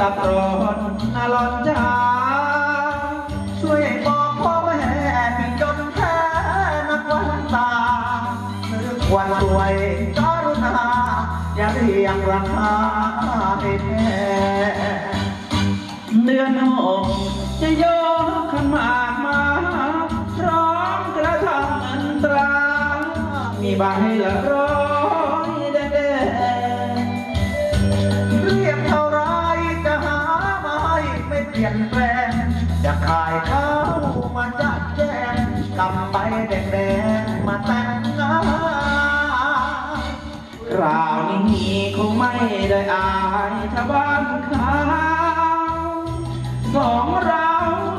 ตับร้อนนาลอนจ้าช่วยบอกพ่อแม่ที่จนแค่นักวันตานึกวันรวยกรุณาอย่าเรียกราคาให้แพงเดือนหกจะยกขันมามาพร้อมกระทำอันตรา มีบาใบละร้อ จะขายข้าวมาจัดแจงกำไปแดงๆมาแต่งงานคราวนี้คงไม่ได้อายชาวบ้านเขาสองเรา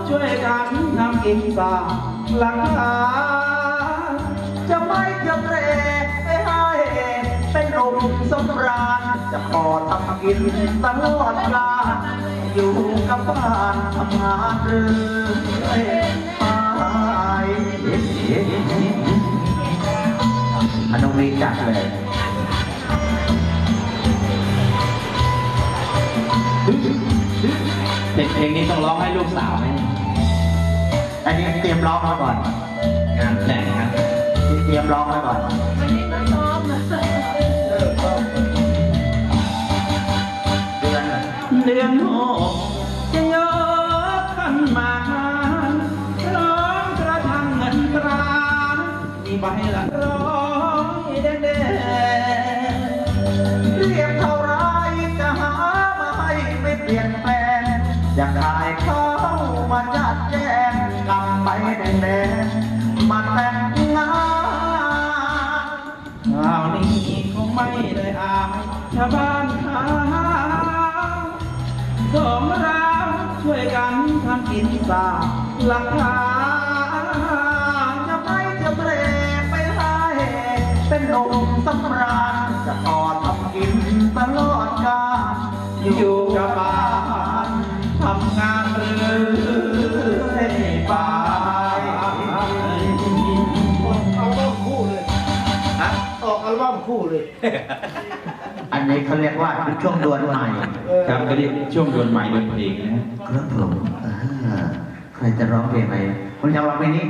ช่วยกันทำกินสาหลังคา จะขอทำกินตลอดกาลอยู่กับบ้านทำงานเรื่อยไปอนุวีจัดเลยเพลงเพลงนี้ต้องร้องให้ลูกสาวไหมอันนี้เตรียมร้องมาก่อนงานแต่งครับเตรียมร้องมาก่อน จะยกขันมาร้องกระทั่งเงินตรามีใบละร้อยแดงๆเรียกเท่าไรจะหามาให้ไม่เปลี่ยนแปลงอยากได้เขามาจัดแจงกำไปแดงๆมาแต่งงานคราวนี้คงไม่ได้อายชาวบ้านขา สองเราช่วยกันทำกินสาหลังคานจะไม่จะเบรกไปให้เป็นหนุ่มสำราญจะต่อทำกินตลอดกาลอยู่กับบ้านทำงานเรื่อยไปอัลบั้มคู่เลยฮะออกอัลบั้มคู่เลย เขาเรียกว่าช่วงดวนใหม่ครับก็เรียกช่วงดวนใหม่ดวนเพลงนะฮะครับผมอ่าใครจะร้องเพลงอะไรคุณจะร้องเพลงนี้